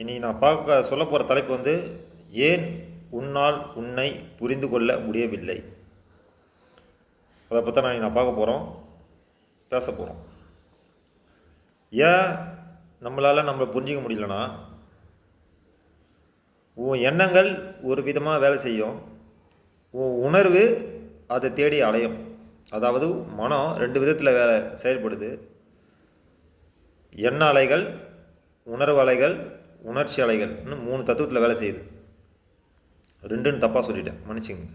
இனி நான் பார்க்க சொல்ல போகிற தலைப்பு வந்து ஏன் உன்னால் உன்னை புரிந்து கொள்ள முடியவில்லை? அதை பற்றி நான் நான் பார்க்க போகிறோம் பேச போகிறோம் ஏன் நம்மளால் நம்மளை புரிஞ்சிக்க முடியலனா உன் எண்ணங்கள் ஒரு விதமாக வேலை செய்யும். உன் உணர்வு அதை தேடி அலையும் அதாவது மனம் ரெண்டு விதத்தில் வேலை செயல்படுது. எண்ண அலைகள் உணர்வு அலைகள் உணர்ச்சி அலைகள் இன்னும் மூணு தத்துவத்தில் வேலை செய்யுது. ரெண்டுன்னு தப்பாக சொல்லிட்டேன். மன்னிச்சுங்க.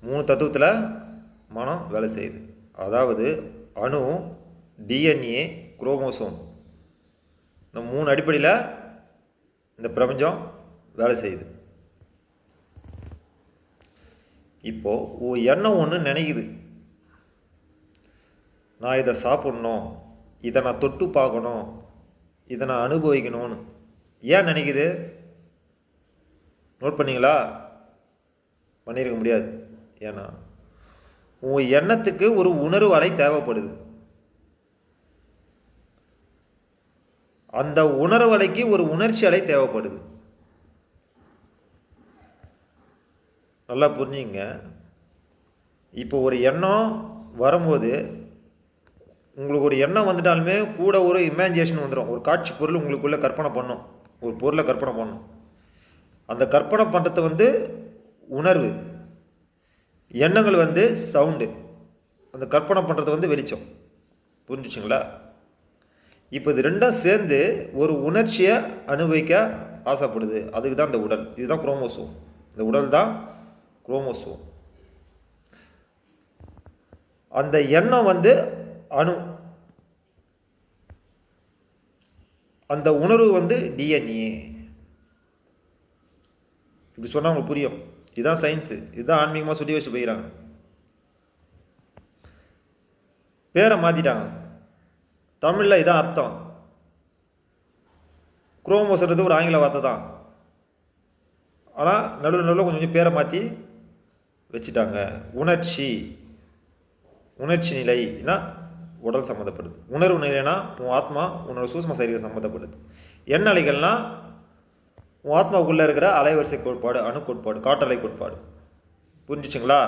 மூணு தத்துவத்தில் மனம் வேலை செய்யுது. அதாவது அணு டிஎன்ஏ குரோமோசோம். இந்த மூணு அடிப்படையில் இந்த பிரபஞ்சம் வேலை செய்யுது. இப்போது எண்ணம் ஒன்று நினைக்குது. நான் இதை சாப்பிட்ணும். இதை நான் தொட்டு பார்க்கணும். இதை நான் அனுபவிக்கணும்னு. ஏன் நினைக்குது? நோட் பண்ணிங்களா? பண்ணியிருக்க முடியாது. ஏன்னா உன் எண்ணத்துக்கு ஒரு உணர்வு அலை தேவைப்படுது. அந்த உணர்வலைக்கு ஒரு உணர்ச்சி அலை தேவைப்படுது. நல்லா புரிஞ்சுங்க. இப்போ ஒரு எண்ணம் வரும்போது உங்களுக்கு ஒரு எண்ணம் வந்துட்டாலுமே கூட ஒரு இமேஜினேஷன் வந்துடும் ஒரு காட்சி பொருள் உங்களுக்குள்ளே கற்பனை பண்ணும். ஒரு பொருளை கற்பனை பண்ணும் அந்த கற்பனை பண்ணுறது வந்து உணர்வு. எண்ணங்கள் வந்து சவுண்டு அந்த கற்பனை பண்ணுறது வந்து வெளிச்சம். புரிஞ்சிச்சுங்களா? இப்போ இது ரெண்டும் சேர்ந்து ஒரு உணர்ச்சியை அனுபவிக்க ஆசைப்படுது. அதுக்கு தான் இந்த உடல். இதுதான் குரோமோசோம் இந்த உடல் தான் குரோமோசோம் அந்த எண்ணம் வந்து அணு. அந்த உணர்வு வந்து டிஎன்ஏ இப்படி சொன்னால் உங்களுக்கு புரியும். இதுதான் சயின்ஸு இதுதான் ஆன்மீகமாக சொல்லி வச்சு போயிடறாங்க பேரை மாற்றிட்டாங்க தமிழில் இதான் அர்த்தம். குரோமோசன்றது ஒரு ஆங்கில வார்த்தை தான். ஆனால் நடுவில் நடுவில் கொஞ்சம் கொஞ்சம் பேரை மாற்றி வச்சுட்டாங்க. உணர்ச்சி. உணர்ச்சி நிலைனா உடல் சம்மந்தப்படுது. உணர்வு நிலைனா உன் ஆத்மா உன்னோட சூஷ்ம சரீரம் சம்மந்தப்படுது. எண்ண அலைகள்னா உன் ஆத்மாவுக்குள்ளே இருக்கிற அலைவரிசை கோட்பாடு அணு கோட்பாடு காற்றலை கோட்பாடு. புரிஞ்சிச்சுங்களா?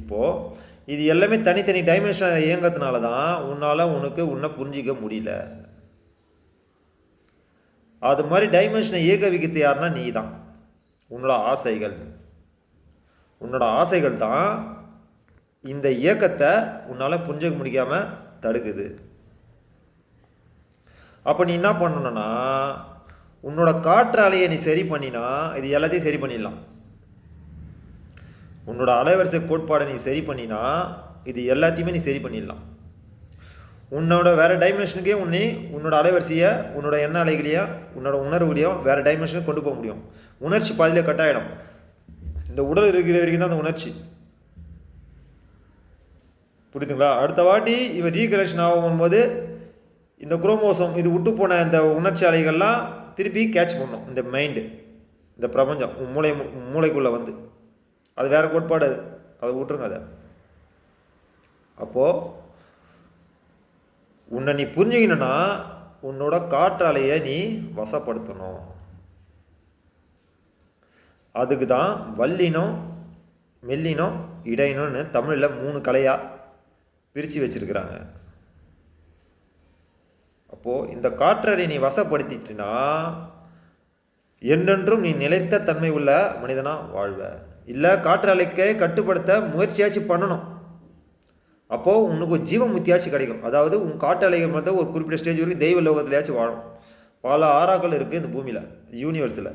இப்போது இது எல்லாமே தனித்தனி டைமென்ஷன் இயங்கிறதுனால தான் உன்னால் உனக்கு உன்னை புரிஞ்சிக்க முடியல. அது மாதிரி டைமென்ஷனை இயக்க வைக்கிறது யாருன்னா நீ தான் உன்னோட ஆசைகள். உன்னோட ஆசைகள் தான் இந்த இயக்கத்தை உன்னால் புரிஞ்சிக்க முடியாமல் தடுக்குது. அப்போ நீ என்ன பண்ணணும்னா உன்னோட காற்று அலையை நீ சரி பண்ணினா இது எல்லாத்தையும் சரி பண்ணிடலாம். உன்னோட அலைவரிசை கோட்பாடை நீ சரி பண்ணினா இது எல்லாத்தையுமே நீ சரி பண்ணிடலாம். உன்னோட வேறு டைமென்ஷனுக்கே உன்னை உன்னோட அலைவரிசையை உன்னோட எண்ண அலைகளையோ உன்னோட உணர்வுகளையும் வேறு டைமென்ஷனுக்கு கொண்டு போக முடியும். உணர்ச்சி பாதியில் கட் ஆகிடும் இந்த உடல் இருக்கிற வரைக்கும் தான் அந்த உணர்ச்சி. புரியுதுங்களா? அடுத்த வாட்டி இவன் ரீகலெக்ஷன் ஆகும்போது இந்த குரோமோசோம் இது விட்டு போன இந்த உணர்ச்சி அலைகள்லாம் திருப்பி கேட்ச் பண்ணும். இந்த மைண்டு இந்த பிரபஞ்சம் மூளை மூளைக்குள்ளே வந்து. அது வேறு கோட்பாடு அது. அதை விட்டுருங்க அதை. அப்போது உன்னை நீ புரிஞ்சுக்கணுன்னா உன்னோட காற்றாலையை நீ வசப்படுத்தணும். அதுக்கு தான் வல்லினம் மெல்லினம் இடையினம்னு தமிழில் மூணு கலையாக பிரித்து வச்சுருக்கிறாங்க. அப்போது இந்த காற்றலை நீ வசப்படுத்திட்டுனா என்றென்றும் நீ நிலைத்த தன்மை உள்ள மனிதனாக வாழ்வ. இல்லை காற்றலைக்கே கட்டுப்படுத்த முயற்சியாச்சும் பண்ணணும். அப்போது உனக்கு ஜீவம் ஜீவமுத்தியாச்சும் கிடைக்கும். அதாவது உன் காற்றலைகள் மட்டும் ஒரு குறிப்பிட்ட ஸ்டேஜ் வரைக்கும் தெய்வ லோகத்துலையாச்சும் வாழும். பல ஆறாக்கள் இருக்குது இந்த பூமியில் யூனிவர்ஸில்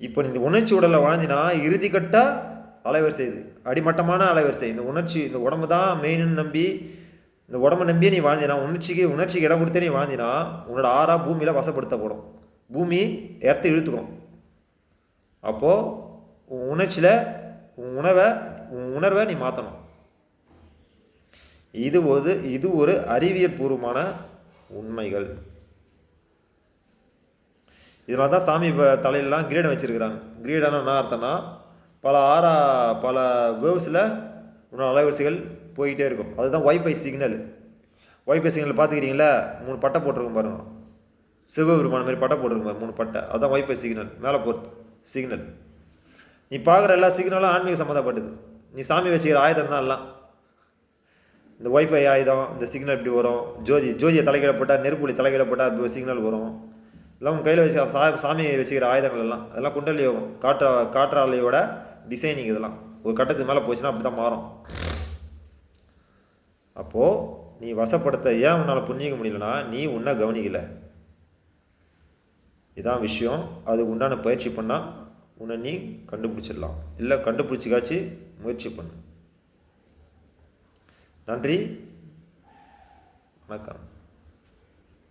இப்போ இந்த உணர்ச்சி உடலில் வாழ்ந்தினா இறுதிக்கட்டாக அலைவரிசை இது அடிமட்டமான அலைவரிசை இந்த உணர்ச்சி இந்த உடம்பு தான் மெயின்னு நம்பி இந்த உடம்பை நம்பியே நீ வாழ்ந்தினா உணர்ச்சிக்கு உணர்ச்சிக்கு இடம் கொடுத்தே நீ வாழ்ந்தினா உன்னோட ஆறா பூமியில் வசப்படுத்தப்படும். பூமி எர்த்து இழுத்துக்கும். அப்போது உன் உணர்ச்சியில் உன் உணவை உன் உணர்வை நீ மாற்றணும் இது ஒரு இது ஒரு அறிவியல் பூர்வமான உண்மைகள். இதனால தான் சாமி இப்போ தலையிலலாம் கிரீடம் வச்சுருக்கிறாங்க. கிரீடம்னா என்ன அர்த்தம்னா பல ஆறா பல வேவ்ஸில் அலைவரிசைகள் போயிட்டே இருக்கும். அதுதான் ஒய்ஃபை சிக்னல் ஒய்ஃபை சிக்னல் பார்த்துக்கிறீங்களா மூணு பட்டை போட்டிருக்கும் பாருங்க. சிவபெருமான மாதிரி பட்டை போட்டிருக்கும் மூணு பட்டை. அதுதான் ஒய்ஃபை சிக்னல் மேலே போகிறது சிக்னல் நீ பார்க்குற எல்லா சிக்னலும் ஆன்மீக சம்மந்தப்பட்டது. நீ சாமி வச்சுக்கிற ஆயுதம் தான் எல்லாம். இந்த ஒய்ஃபை ஆயுதம் இந்த சிக்னல் இப்படி வரும். ஜோதி ஜோதியை தலைக்கீழ போட்டால் நெருப்புலி தலைக்கீழ போட்டால் அப்படி சிக்னல் வரும். எல்லாம் உங்கள் கையில் வச்சு சா சாமியை வச்சுக்கிற ஆயுதங்கள் எல்லாம். அதெல்லாம் குண்டலி யோகம். காற்றா காற்றாலையோட டிசைனிங் இதெல்லாம். ஒரு கட்டத்துக்கு மேலே போச்சுன்னா அப்படி தான் மாறும். அப்போது நீ வசப்படுத்த ஏன் உன்னால் புரிஞ்சிக்க முடியலனா நீ உன்னை கவனிக்கலை. இதான் விஷயம். அது உண்டான பயிற்சி பண்ணால் உன்னை நீ கண்டுபிடிச்சிடலாம். இல்லை கண்டுபிடிச்சிக்காச்சு முயற்சி பண்ணு. நன்றி. வணக்கம்.